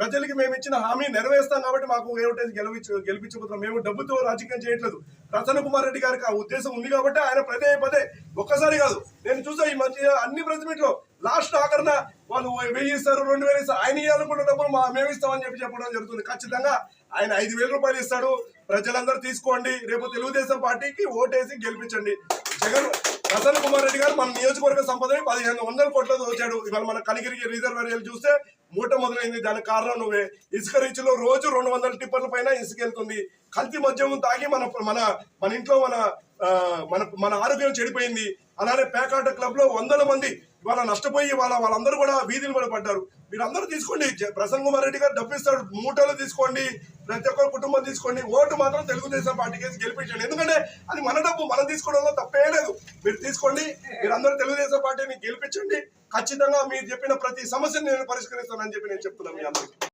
ప్రజలకి మేము ఇచ్చిన హామీ నెరవేరుస్తాం కాబట్టి మాకు ఏమిటైతే గెలిపించు గెలిపించబోతున్నాం. మేము డబ్బుతో రాజకీయం చేయట్లేదు. ప్రసన్న కుమార్ రెడ్డి గారికి ఆ ఉద్దేశం ఉంది కాబట్టి ఆయన పదే పదే ఒక్కసారి కాదు నేను చూసా ఈ మధ్య అన్ని ప్రెస్ మీట్లో లాస్ట్ ఆఖరణ వాళ్ళు వెయ్యి ఇస్తారు రెండు వేలు ఇస్తారు ఆయన ఇవ్వాలనుకున్న డబ్బులు మా మేము ఇస్తామని చెప్పి చెప్పడం జరుగుతుంది. ఖచ్చితంగా ఆయన ఐదు వేల రూపాయలు ఇస్తాడు. ప్రజలందరూ తీసుకోండి. రేపు తెలుగుదేశం పార్టీకి ఓటేసి గెలిపించండి. జగన్ ప్రసన్న కుమార్ రెడ్డి గారు మన నియోజకవర్గ సంపదని పదిహేను వందల కోట్లతో వచ్చాడు. ఇవాళ మన కలిగిరి రిజర్వేరియల్ చూస్తే మూట మొదలైంది. దానికి కారణం నువ్వే. ఇసుక రీచ్లో రోజు రెండు వందల టిప్పర్ల పైన ఇసుక వెళ్తుంది కల్తీ మద్యం తాగి మన మన మన ఇంట్లో మన మన మన ఆరోగ్యం చెడిపోయింది. అలానే పేకాట క్లబ్లో వందల మంది ఇవాళ నష్టపోయి వాళ్ళ వాళ్ళందరూ కూడా వీధులు కూడా పడ్డారు. మీరందరూ తీసుకోండి. జ- ప్రసన్న కుమార్ రెడ్డి గారు డబ్బిస్తాడు. మూటలు తీసుకోండి. ప్రతి ఒక్కరు కుటుంబం తీసుకోండి. ఓటు మాత్రం తెలుగుదేశం పార్టీకి గెలిపించండి. ఎందుకంటే అది మన డబ్బు. మనం తీసుకోవడంలో తప్పే లేదు. మీరు తీసుకోండి. మీరందరూ తెలుగుదేశం పార్టీని గెలిపించండి. ఖచ్చితంగా మీరు చెప్పిన ప్రతి సమస్యను నేను పరిష్కరిస్తానని చెప్పి నేను చెప్తున్నాను మీ అందరికీ.